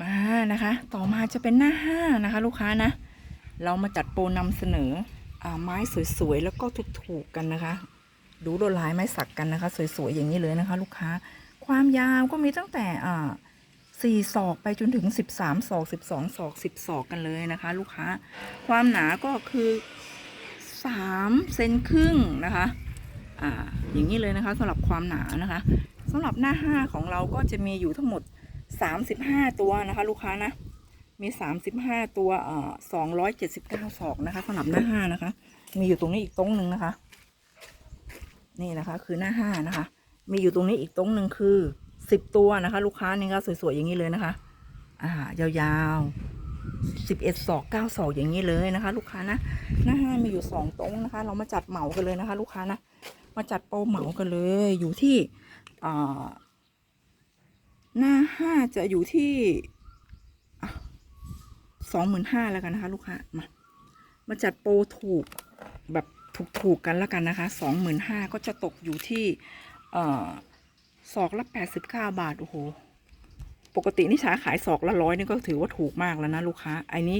มานะคะ ต่อมาจะเป็นหน้าห้านะคะ ลูกค้านะ เรามาจัดโปรนำเสนออไม้สวยๆแล้วก็ถูกๆกันนะคะ ดูลวดลายไม้สักกันนะคะ สวยๆอย่างนี้เลยนะคะ ลูกค้า ความยาวก็มีตั้งแต่อ่าสี่ศอกไปจนถึงสิบสามศอกสิบสองศอกสิบศอกกันเลยนะคะ ลูกค้า ความหนาก็คือสามเซนครึ่งนะคะอ่าอย่างนี้เลยนะคะสำหรับความหนานะคะสำหรับหน้าห้าของเราก็จะมีอยู่ทั้งหมด 35ตัวนะคะ ลูกค้านะ มี35ตัวเอ่อ279ศอกนะคะสำหรับหน้าห้านะคะ มีอยู่ตรงนี้อีกตรงหนึ่งนะคะ นี่นะคะ คือหน้าห้านะคะ มีอยู่ตรงนี้อีกตรงหนึ่งคือ10ตัวนะคะ ลูกค้านี่ก็สวยๆอย่างนี้เลยนะคะ อ่ายาวๆ11ศอก9ศอกอย่างนี้เลยนะคะ ลูกค้านะหน้าห้ามีอยู่สองตรงนะคะ เรามาจัดเหมากันเลยนะคะ ลูกค้านะมาจัดโปรเหมากันเลยอยู่ที่อ่า ห้าจะอยู่ที่สองหมื่นห้าแล้วกันนะคะ ลูกค้ามามาจัดโปรถูกแบบถูกๆกันแล้วกันนะคะสองหมื่นห้าก็จะตกอยู่ที่เอ่อศอกละแปดสิบเก้าบาทโอ้โหปกตินิชาขายศอกละร้อยนี่ก็ถือว่าถูกมากแล้วนะลูกค้าไอ้นี้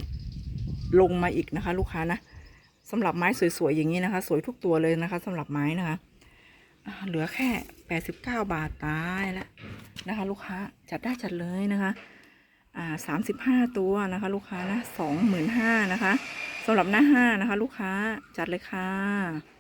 ลงมาอีกนะคะ ลูกค้านะสำหรับไม้สวยๆอย่างนี้นะคะ สวยทุกตัวเลยนะคะสำหรับไม้นะคะ เหลือแค่ แปดสิบเก้าบาทตายแล้วนะคะ ลูกค้าจัดได้จัดเลยนะคะอ่าสามสิบห้าตัวนะคะ ลูกค้านะสองหมื่นห้านะคะสำหรับหน้าห้านะคะ ลูกค้าจัดเลยค่ะ